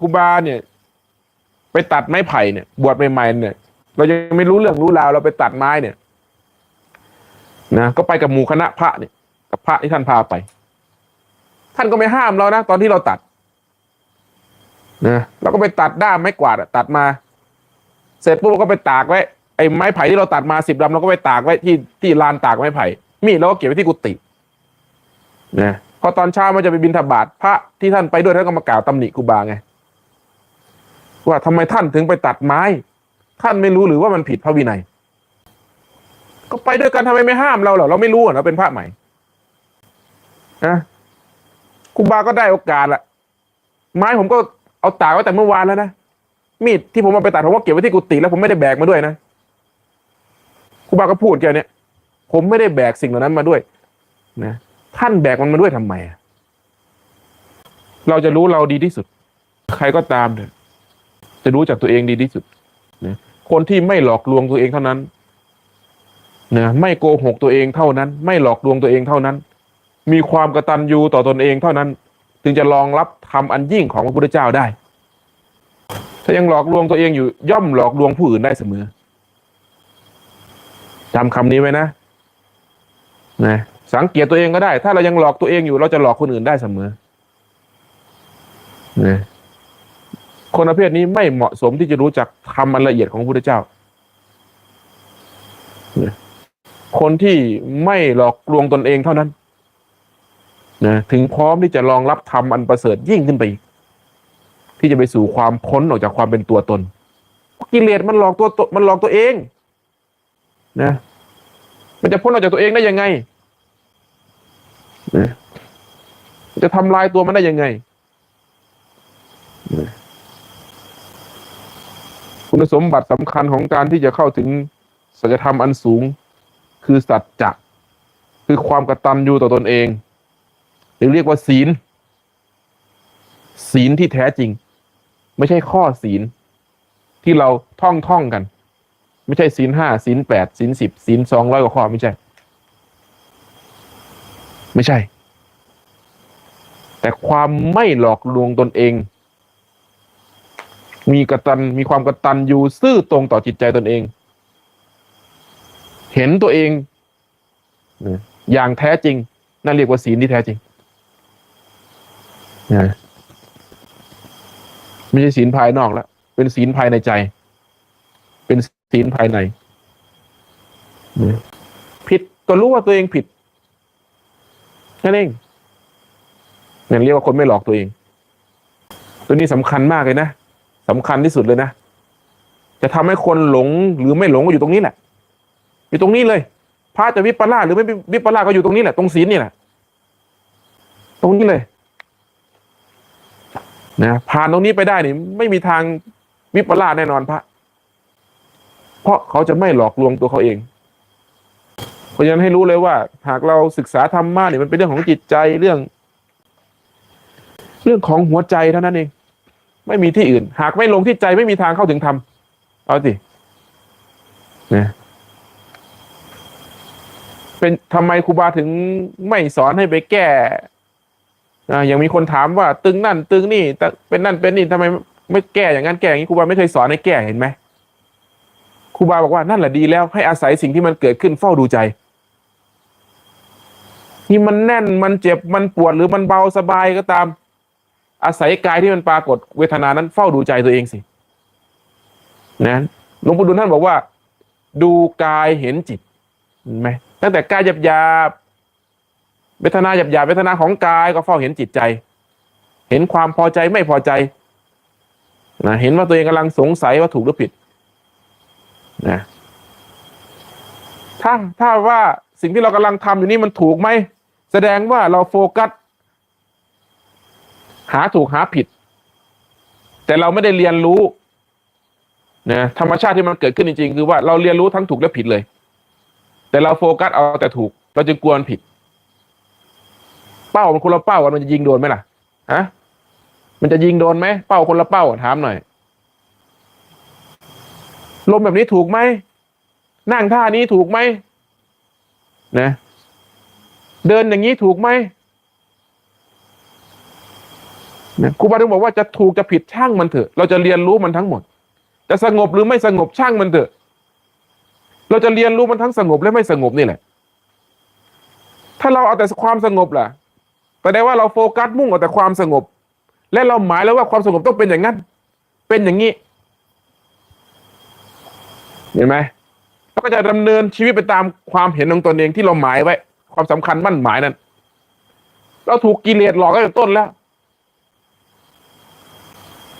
ครูบาเนี่ย ไปตัดไม้ไผ่เนี่ย บวชใหม่ๆเนี่ย เรายังไม่รู้เรื่องรู้ราวเราไปตัดไม้เนี่ยนะก็ไปกับหมู่คณะพระเนี่ย กับพระที่ท่านพาไป ท่านก็ไม่ห้ามเรานะตอนที่เราตัดนะเราก็ไปตัดด้ามไม้กวาดตัดมา เสร็จปุ๊บเราก็ไปตากไว้ไอ้ไม้ไผ่ที่เราตัดมาสิบลำเราก็ไปตากไว้ที่ที่ลานตากไม้ไผ่ มีดเราก็เก็บไว้ที่กุฏินะพอตอนเช้ามันจะไปบินทบาทพระที่ท่านไปด้วยท่านก็มากล่าวตำหนิครูบาไง ว่าทำไมท่านถึงไปตัดไม้ ท่านไม่รู้หรือว่ามันผิดพระวินัย ก็ไปด้วยกันทำไมไม่ห้ามเราเหรอเราไม่รู้เรอเราเป็นพระใหม่นะครูบาก็ได้โอกาสละไม้ผมก็เอาตากไว้แต่เมื่อวานแล้วนะมีดที่ผมเอาไปตัดผมก็เก็บไว้ที่กุฏิแล้วผมไม่ได้แบกมาด้วยนะครูบาก็พูดแกเนี่ย ผมไม่ได้แบกสิ่งเหล่านั้นมาด้วย นะท่านแบกมันมาด้วยทำไมเราจะรู้เราดีที่สุด ใครก็ตามเถอะ จะรู้จักตัวเองดีที่สุดนะคนที่ไม่หลอกลวงตัวเองเท่านั้นนะไม่โกหกตัวเองเท่านั้น ไม่หลอกลวงตัวเองเท่านั้น มีความกระตัญญูต่อตนเองเท่านั้นจึงจะรองรับทำอันยิ่งของพระพุทธเจ้าได้ ถ้ายังหลอกลวงตัวเองอยู่ย่อมหลอกลวงผู้อื่นได้เสมอจำคำนี้ไว้นะนะสังเกตตัวเองก็ได้ ถ้าเรายังหลอกตัวเองอยู่เราจะหลอกคนอื่นได้เสมอนะ คนประเภทนี้ไม่เหมาะสมที่จะรู้จักทำอันละเอียดของพระพุทธเจ้า คนที่ไม่หลอกลวงตนเองเท่านั้นนะถึงพร้อมที่จะรองรับทำอันประเสริฐยิ่งขึ้นไปอีกที่จะไปสู่ความพ้นออกจากความเป็นตัวตน กิเลสมันหลอกตัวตมันหลอกตัวเองนะมันจะพ้นออกจากตัวเองได้ยังไงนะจะทำลายตัวมันได้ยังไงนะ คุณสมบัติสำคัญของการที่จะเข้าถึงสัจธรรมอันสูง คือสัจจะคือความกตัญญูต่อตนเองหรือเรียกว่าศีล ศีลที่แท้จริง ไม่ใช่ข้อศีล ที่เราท่องท่องกัน ไม่ใช่ศีลห้าศีลแปดศีลสิบศีลสองร้อยกว่าข้อไม่ใช่ ไม่ใช่ แต่ความไม่หลอกลวงตนเอง มีกระตันมีความกระตันอยู่ซื่อตรงต่อจิตใจตนเอง เห็นตัวเองอย่างแท้จริง นั่นเรียกว่าศีลที่แท้จริงไม่ใช่ศีลภายนอกแล้วเป็นศีลภายในใจ เป็นศีลภายในผิดก็รู้ว่าตัวเองผิดนั่นเองนั่นเรียกว่าคนไม่หลอกตัวเอง ตัวนี้สำคัญมากเลยนะ สำคัญที่สุดเลยนะ จะทำให้คนหลงหรือไม่หลงก็อยู่ตรงนี้แหละ อยู่ตรงนี้เลยพระจะวิปลาสหรือไม่วิปลาสก็อยู่ตรงนี้แหละ ตรงศีลนี่แหละ ตรงนี้เลยนะผ่านตรงนี้ไปได้นี่ไม่มีทางวิปลาสแน่นอนพระ เพราะเขาจะไม่หลอกลวงตัวเขาเองเพราะฉะนั้นให้รู้เลยว่า หากเราศึกษาธรรมะเนี่ยมันเป็นเรื่องของจิตใจเรื่อง เรื่องของหัวใจเท่านั้นเอง ไม่มีที่อื่น หากไม่ลงที่ใจไม่มีทางเข้าถึงธรรมเอาสินะเป็นทำไมครูบาถึงไม่สอนให้ไปแก้อ่าอย่างมีคนถามว่า ตึงนั่น ตึงนี่แต่เป็นนั่นเป็นนี่ทำไมไม่แก้อย่างนั้นแก้อย่างนี้ครูบาไม่เคยสอนให้แก้เห็นไหมครูบาบอกว่านั่นแหละดีแล้วให้อาศัยสิ่งที่มันเกิดขึ้นเฝ้าดูใจที่มันแน่นมันเจ็บมันปวดหรือมันเบาสบายก็ตาม อาศัยกายที่มันปรากฏเวทนานั้นเฝ้าดูใจตัวเองสินะหลวงปู่ดูลท่านบอกว่า ดูกายเห็นจิตเห็นไหมตั้งแต่กายหยาบหยาบเวทนาหยาบหยาบเวทนาของกายก็เฝ้าเห็นจิตใจ เห็นความพอใจไม่พอใจนะเห็นว่าตัวเองกำลังสงสัยว่าถูกหรือผิดนะถ้าถ้าว่าสิ่งที่เรากำลังทำอยู่นี่มันถูกไหม แสดงว่าเราโฟกัส หาถูกหาผิด แต่เราไม่ได้เรียนรู้นะธรรมชาติที่มันเกิดขึ้นจริงๆคือว่าเราเรียนรู้ทั้งถูกและผิดเลย แต่เราโฟกัสเอาแต่ถูก เราจึงกลัวมันผิด เป้ามันคนละเป้ากันมันจะยิงโดนไหมล่ะฮะมันจะยิงโดนไหมเป้าคนละเป้าถามหน่อยลมแบบนี้ถูกไหมนั่งท่านี้ถูกไหมนะเดินอย่างนี้ถูกไหม นะครูบาถึงบอกว่าจะถูกจะผิดช่างมันเถอะ เราจะเรียนรู้มันทั้งหมด จะสงบหรือไม่สงบช่างมันเถอะ เราจะเรียนรู้มันทั้งสงบและไม่สงบนี่แหละ ถ้าเราเอาแต่ความสงบล่ะแสดงว่าเราโฟกัสมุ่งเอาแต่ความสงบ และเราหมายแล้วว่าความสงบต้องเป็นอย่างนั้น เป็นอย่างนี้ เห็นไหมเราก็จะดำเนินชีวิตไปตามความเห็นของตนเองที่เราหมายไว้ ความสำคัญมั่นหมายนั้น เราถูกกิเลสหลอกตั้งแต่ต้นแล้ว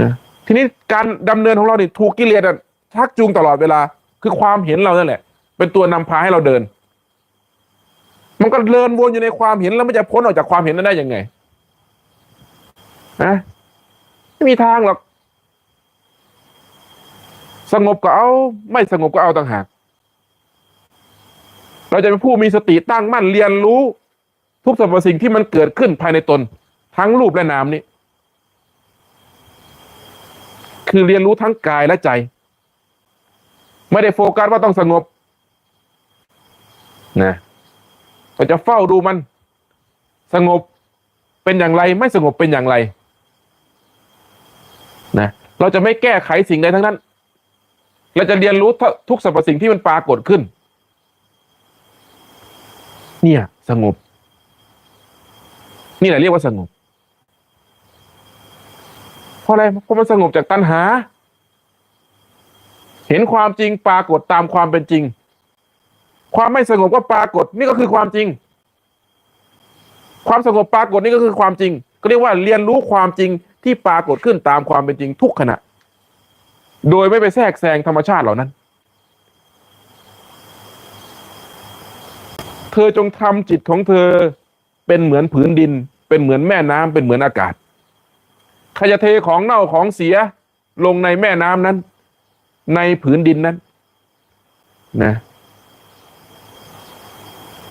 นะทีนี้การดำเนินของเราเนี่ยถูกกิเลสอะชักจูงตลอดเวลา คือความเห็นเรานั่นแหละ เป็นตัวนำพาให้เราเดิน มันก็เดินวนอยู่ในความเห็นแล้วมันจะพ้นออกจากความเห็นนั้นได้ยังไงนะไม่มีทางหรอกสงบก็เอา ไม่สงบก็เอาต่างหากเราจะเป็นผู้มีสติตั้งมั่นเรียนรู้ ทุกสรรพสิ่งที่มันเกิดขึ้นภายในตน ทั้งรูปและนามนี้ คือเรียนรู้ทั้งกายและใจ ไม่ได้โฟกัสว่าต้องสงบนะเราจะเฝ้าดูมัน สงบเป็นอย่างไร ไม่สงบเป็นอย่างไรนะเราจะไม่แก้ไขสิ่งใดทั้งนั้น เราจะเรียนรู้ทุกสรรพสิ่งที่มันปรากฏขึ้น เนี่ย สงบ นี่แหละเรียกว่าสงบ ราะอะไรเพราะมันสงบจากตัณหา เห็นความจริงปรากฏตามความเป็นจริง ความไม่สงบก็ปรากฏนี่ก็คือความจริง ความสงบปรากฏนี่ก็คือความจริง ก็เรียกว่าเรียนรู้ความจริงที่ปรากฏขึ้นตามความเป็นจริงทุกขณะ โดยไม่ไปแทรกแซงธรรมชาติเหล่านั้น เธอจงทำจิตของเธอเป็นเหมือนผืนดิน เป็นเหมือนแม่น้ำเป็นเหมือนอากาศ ใครจะเทของเน่าของเสียลงในแม่น้ำนั้น ในผืนดินนั้นนะ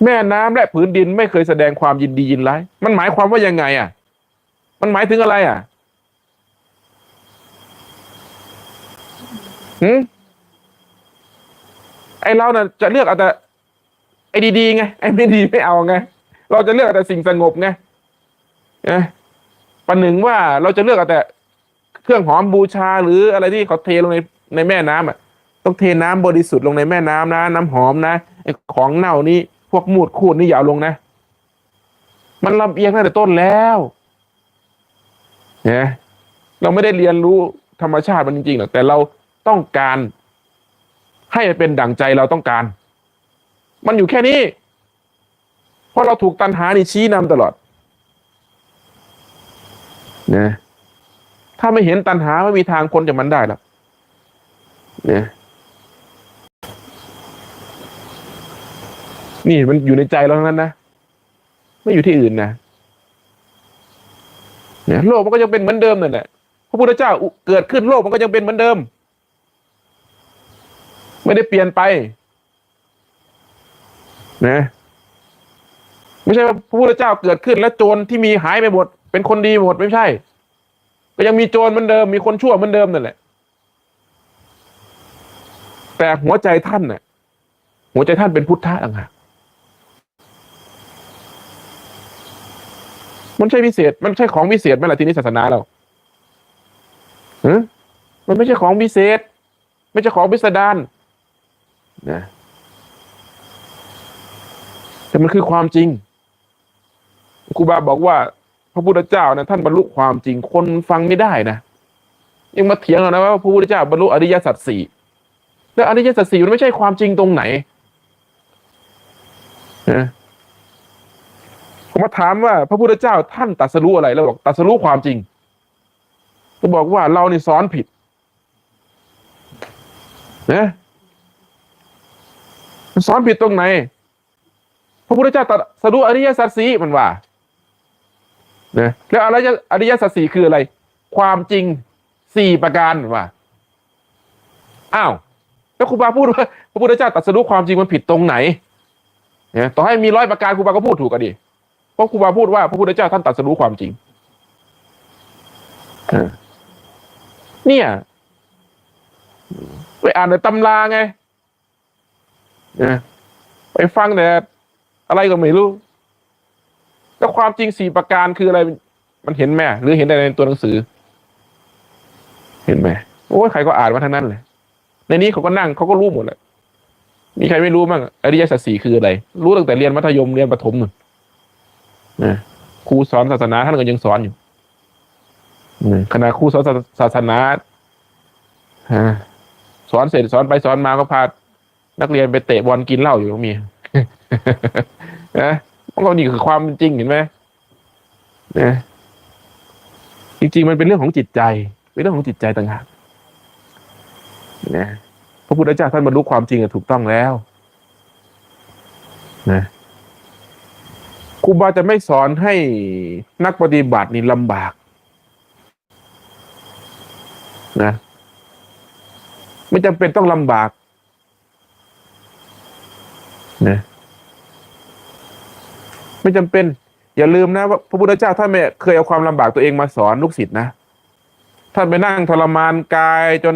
แม่น้ำและผืนดินไม่เคยแสดงความยินดียินร้าย มันหมายความว่ายังไง อะ มันหมายถึงอะไรอะหืมไอเราน่ะจะเลือกเอาแต่ไอ้ดีๆไง ไอ้ไม่ดีไม่เอาไง เราจะเลือกแต่สิ่งสงบไงนะ ประหนึ่งว่าเราจะเลือกเอาแต่เครื่องหอมบูชาหรืออะไรที่เขาเทลงในในแม่น้ำอะ ต้องเทน้ำบริสุทธิ์ลงในแม่น้ำนะ น้ำหอมนะไอของเน่านี่พวกมูดคูดนี่อย่าเอาลงนะ มันลำเอียงตั้งแต่ต้นแล้วเนี่ยเราไม่ได้เรียนรู้ธรรมชาติมันจริงๆหรอกแต่เราต้องการ ให้มันเป็นดั่งใจเราต้องการ มันอยู่แค่นี้ เพราะเราถูกตันหานี่ชี้นำตลอด นะถ้าไม่เห็นตันหาไม่มีทางพ้นจากมันได้หรอกเนี่ยนี่มันอยู่ในใจเราทั้งนั้นนะไม่อยู่ที่อื่นนะเนี่ยโลกมันก็ยังเป็นเหมือนเดิมนั่นแหละพระพุทธเจ้าเกิดขึ้นโลกมันก็ยังเป็นเหมือนเดิม ไม่ได้เปลี่ยนไปนะไม่ใช่ว่าพระพุทธเจ้าเกิดขึ้นแล้วโจรที่มีหายไปหมด เป็นคนดีหมดไม่ใช่ ก็ยังมีโจรเหมือนเดิม มีคนชั่วเหมือนเดิมนั่นแหละ แต่หัวใจท่านน่ะหัวใจท่านเป็นพุทธะต่างหากมันใช่พิเศษ มันใช่ของพิเศษไหมล่ะทีนี้ศาสนาเราฮะมันไม่ใช่ของพิเศษ ไม่ใช่ของพิสดารนะแต่มันคือความจริงครูบาบอกว่า ระพุทธเจ้านะท่านบรรลุความจริงคนฟังไม่ได้นะยังมาเถียงกันนะว่าพระพุทธเจ้าบรรลุอริยสัจสี่แล้วอริยสัจสี่มันไม่ใช่ความจริงตรงไหนนะผมมาถามว่าพระพุทธเจ้าท่านตรัสรู้อะไรเราบอกตรัสรู้ความจริงก็บอกว่าเรานี่สอนผิดนะสอนผิดตรงไหน พระพุทธเจ้าตรัสรู้อริยสัจสี่มันว่า นะแล้วอริยอริยสัจสี่คืออะไร ความจริงสี่ประการว่าอ้าวแล้วครูบาพูดว่าพระพุทธเจ้าตรัสรู้ความจริงมันผิดตรงไหนเนี่ยต่อให้มีร้อยประการครูบาก็พูดถูกกันดิเพราะครูบาพูดว่าพระพุทธเจ้าท่านตรัสรู้ความจริงเนี่ยไปอ่านในตำราไงนะไปฟังแต่อะไรก็ไม่รู้ แล้วความจริงสี่ประการคืออะไร มันเห็นไหมหรือเห็นแต่ในตัวหนังสือ เห็นไหมโอ้ยใครก็อ่านมาทั้งนั้นเลยในนี้เขาก็นั่งเขาก็รู้หมดแหละมีใครไม่รู้บ้างอริยสัจสี่คืออะไร รู้ตั้งแต่เรียนมัธยมเรียนประถมนู่นนะครูสอนศาสนาท่านก็ยังสอนอยู่นะขณะครูสอนศาสนาฮสอนเสร็จสอนไปสอนมาก็พานักเรียนไปเตะบอลกินเหล้าอยู่ก็มีนะ มันก็นี่คือความจริงเห็นไหมนะจริงๆมันเป็นเรื่องของจิตใจ เป็นเรื่องของจิตใจต่างหากนะพระพุทธเจ้าท่านบรรลุความจริงถูกต้องแล้วนะครูบาจะไม่สอนให้นักปฏิบัตินี่ลำบากนะไม่จำเป็นต้องลำบากนะ ไม่จำเป็น อย่าลืมนะว่าพระพุทธเจ้าท่านไม่เคยเอาความลำบากตัวเองมาสอนลูกศิษย์นะท่านไปนั่งทรมานกายจน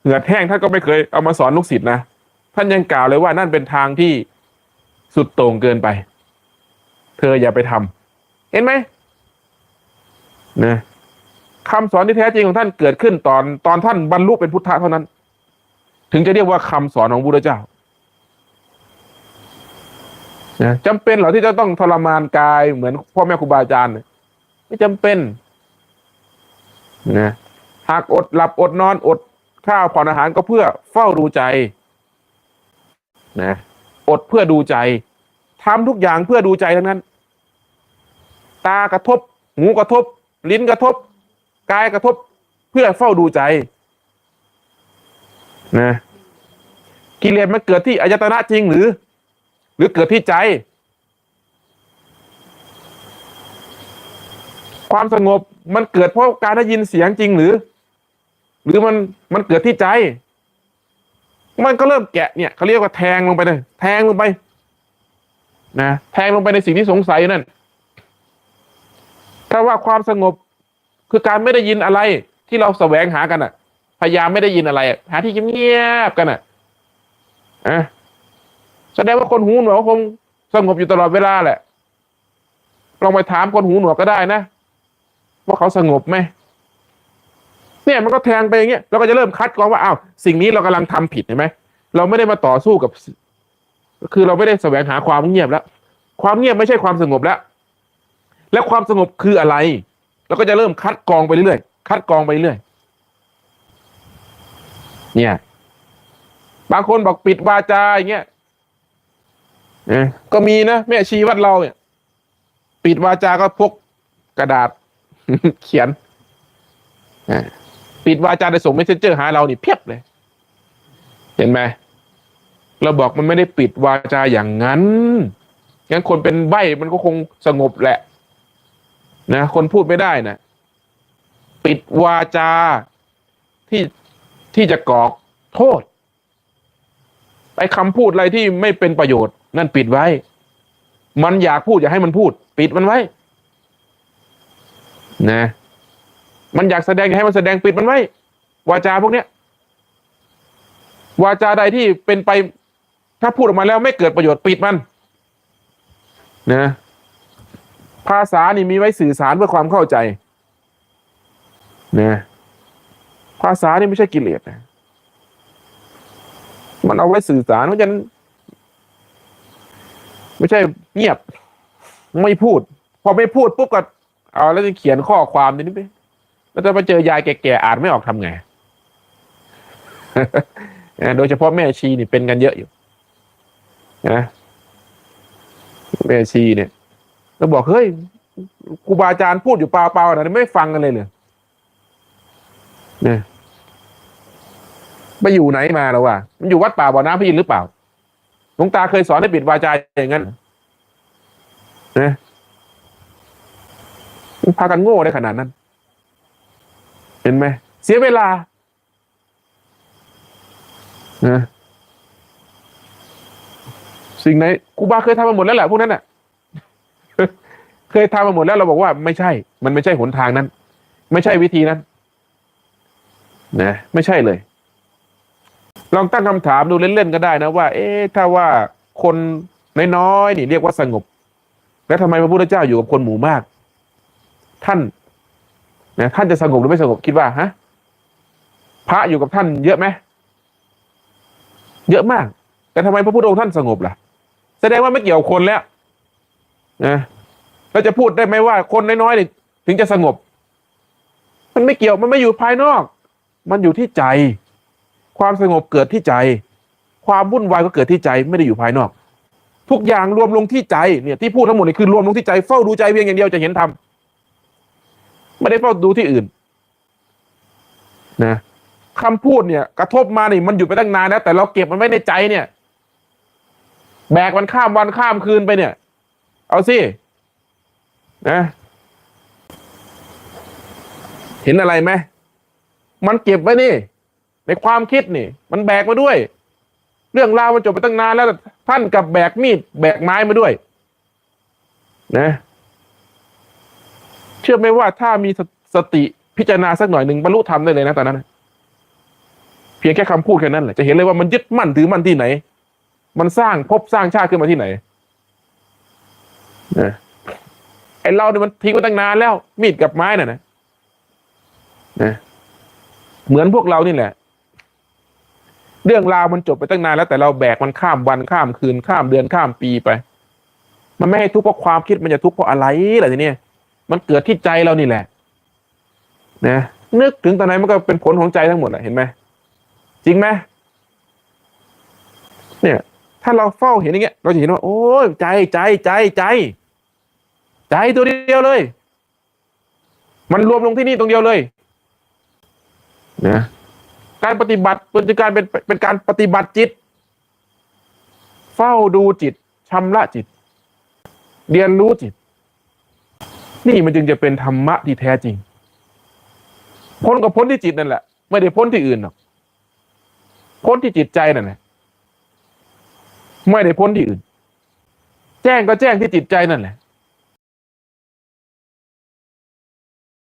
เหงื่อแห้งท่านก็ไม่เคยเอามาสอนลูกศิษย์นะท่านยังกล่าวเลยว่านั่นเป็นทางที่สุดโต่งเกินไป เธออย่าไปทำเห็นไหมนะคำสอนที่แท้จริงของท่านเกิดขึ้นตอนตอนท่านบรรลุเป็นพุทธะเท่านั้น ถึงจะเรียกว่าคำสอนของพระพุทธเจ้า นะจำเป็นเหรอที่จะต้องทรมานกายเหมือนพ่อแม่ครูบาอาจารย์ไม่จำเป็นนะหากอดหลับอดนอนอดข้าวผ่อนอาหารก็เพื่อเฝ้าดูใจนะอดเพื่อดูใจทำทุกอย่างเพื่อดูใจทั้งนั้น ตากระทบ หูกระทบ ลิ้นกระทบ กายกระทบ เพื่อเฝ้าดูใจนะกิเลสมันเกิดที่อายตนะจริงหรือ หรือเกิดที่ใจ ความสงบมันเกิดเพราะการได้ยินเสียงจริงหรือ หรือมันมันเกิดที่ใจ มันก็เริ่มแกะเนี่ยเขาเรียกว่าแทงลงไปเลยแทงลงไปนะแทงลงไปในสิ่งที่สงสัยนั่น ถ้าว่าความสงบคือการไม่ได้ยินอะไรที่เราแสวงหากันอะ พยายามไม่ได้ยินอะไร หาที่เงียบๆกันอะอะ แสดงว่าคนหูหนวกคงสงบอยู่ตลอดเวลาแหละลองไปถามคนหูหนวกก็ได้นะว่าเขาสงบไหมเนี่ยมันก็แทงไปอย่างเงี้ยเราก็จะเริ่มคัดกรองว่าอ้าวสิ่งนี้เรากำลังทำผิดเห็นไหมเราไม่ได้มาต่อสู้กับ คือเราไม่ได้แสวงหาความเงียบแล้ว ความเงียบไม่ใช่ความสงบแล้ว และความสงบคืออะไรเราก็จะเริ่มคัดกรองไปเรื่อยคัดกรองไปเรื่อยเนี่ย บางคนบอกปิดวาจาอย่างเงี้ย ก็มีนะแม่ชีวัดเราเนี่ย ปิดวาจาก็พกกระดาษ เขียนปิดวาจาได้ส่งเมสเซนเจอร์หาเรานี่เพียบเลย เห็นไหมเราบอกมันไม่ได้ปิดวาจาอย่างนั้นงั้นคนเป็นใบมันก็คงสงบแหละ นะคนพูดไม่ได้นะปิดวาจาที่ที่จะก่อโทษ ไปคำพูดอะไรที่ไม่เป็นประโยชน์ นั่นปิดไว้ มันอยากพูดอย่าให้มันพูด ปิดมันไว้ นะ มันอยากแสดงอย่าให้มันแสดงปิดมันไว้ วาจาพวกเนี้ยวาจาใดที่เป็นไป ถ้าพูดออกมาแล้วไม่เกิดประโยชน์ปิดมัน นะ ภาษานี่มีไว้สื่อสารเพื่อความเข้าใจ นะ ภาษานี่ไม่ใช่กิเลสนะ มันเอาไว้สื่อสารเพราะฉะนั้นไม่ใช่เงียบ ไม่พูด พอไม่พูดปุ๊บก็เอาแล้วจะเขียนข้อความนี้ไปแล้วจะไปเจอยายแก่ๆอ่านไม่ออกทำไงโดยเฉพาะแม่ชีนี่เป็นกันเยอะอยู่นะแม่ชีเนี่ยก็บอกเฮ้ยครูบาอาจารย์พูดอยู่เปล่าๆนะไม่ฟังกันเลยเลยเนี่ย ไปอยู่ไหนมาแล้ววะมันอยู่วัดป่าบ่อน้ำพระอินทร์หรือเปล่าหลวงตาเคยสอนให้ปิดวาจาอย่างนั้นนะพากันโง่ได้ขนาดนั้น เห็นไหม เสียเวลานะสิ่งไหนครูบาเคยทำมาหมดแล้วแหละพวกนั้นน่ะ เคยทำมาหมดแล้วเราบอกว่าไม่ใช่ มันไม่ใช่หนทางนั้น ไม่ใช่วิธีนั้น นะ ไม่ใช่เลย ลองตั้งคำถามดูเล่นๆก็ได้นะว่า เอ๊ะถ้าว่าคนน้อยๆนี่เรียกว่าสงบ แล้วทำไมพระพุทธเจ้าอยู่กับคนหมู่มาก ท่านนะท่านจะสงบหรือไม่สงบคิดว่าฮะพระอยู่กับท่านเยอะไหมเยอะมาก แต่ทำไมพระพุทธองค์ท่านสงบล่ะ แสดงว่าไม่เกี่ยวคนแล้วนะเราจะพูดได้ไหมว่าคนน้อยๆนี่ถึงจะสงบ มันไม่เกี่ยวมันไม่อยู่ภายนอก มันอยู่ที่ใจ ความสงบเกิดที่ใจ ความวุ่นวายก็เกิดที่ใจไม่ได้อยู่ภายนอก ทุกอย่างรวมลงที่ใจเนี่ยที่พูดทั้งหมดนี่คือรวมลงที่ใจเฝ้าดูใจเพียงอย่างเดียวจะเห็นธรรมไม่ได้เฝ้าดูที่อื่น นะคำพูดเนี่ย กระทบมานี่มันหยุดไปตั้งนานแล้วแต่เราเก็บมันไว้ในใจเนี่ย แบกมันข้ามวันข้ามคืนไปเนี่ย เอาสินะเห็นอะไรไหมมันเก็บไว้นี่ ในความคิดนี่ มันแบกมาด้วย เรื่องราวมันจบไปตั้งนานแล้วท่านกับแบกมีดแบกไม้มาด้วย นะ เชื่อไหมว่าถ้ามีสสติพิจารณาสักหน่อยหนึ่งบรรลุธรรมได้เลยนะตอนนั้นเพียงแค่คำพูดแค่นั้นแหละจะเห็นเลยว่ามันยึดมั่นถือมั่นที่ไหน มันสร้างภพสร้างชาติขึ้นมาที่ไหนนะไอเราเนี่ยมันทิ้งไว้ตั้งนานแล้ว มีดกับไม้น่ะนะนะเหมือนพวกเรานี่แหละ เรื่องราวมันจบไปตั้งนานแล้วแต่เราแบกมันข้ามวันข้ามคืนข้ามเดือนข้ามปีไป มันไม่ให้ทุกข์เพราะความคิดมันจะทุกข์เพราะอะไรล่ะทีนี้มันเกิดที่ใจเรานี่แหละ นะนึกถึงตอนไหนมันก็เป็นผลของใจทั้งหมดแหละเห็นไหมจริงไหมเนี่ย ถ้าเราเฝ้าเห็นอย่างเงี้ย เราจะเห็นว่า โอ้ยใจใจใจใจ ใจตัวเดียวเลย มันรวมลงที่นี่ตรงเดียวเลย นะ การปฏิบัติเป็นการเป็นเป็นการปฏิบัติจิต เฝ้าดูจิตชำระจิต เรียนรู้จิต นี่มันจึงจะเป็นธรรมะที่แท้จริง พ้นกับพ้นที่จิตนั่นแหละ ไม่ได้พ้นที่อื่นหรอกพ้นที่จิตใจนั่นแหละไม่ได้พ้นที่อื่น แจ้งก็แจ้งที่จิตใจนั่นแหละ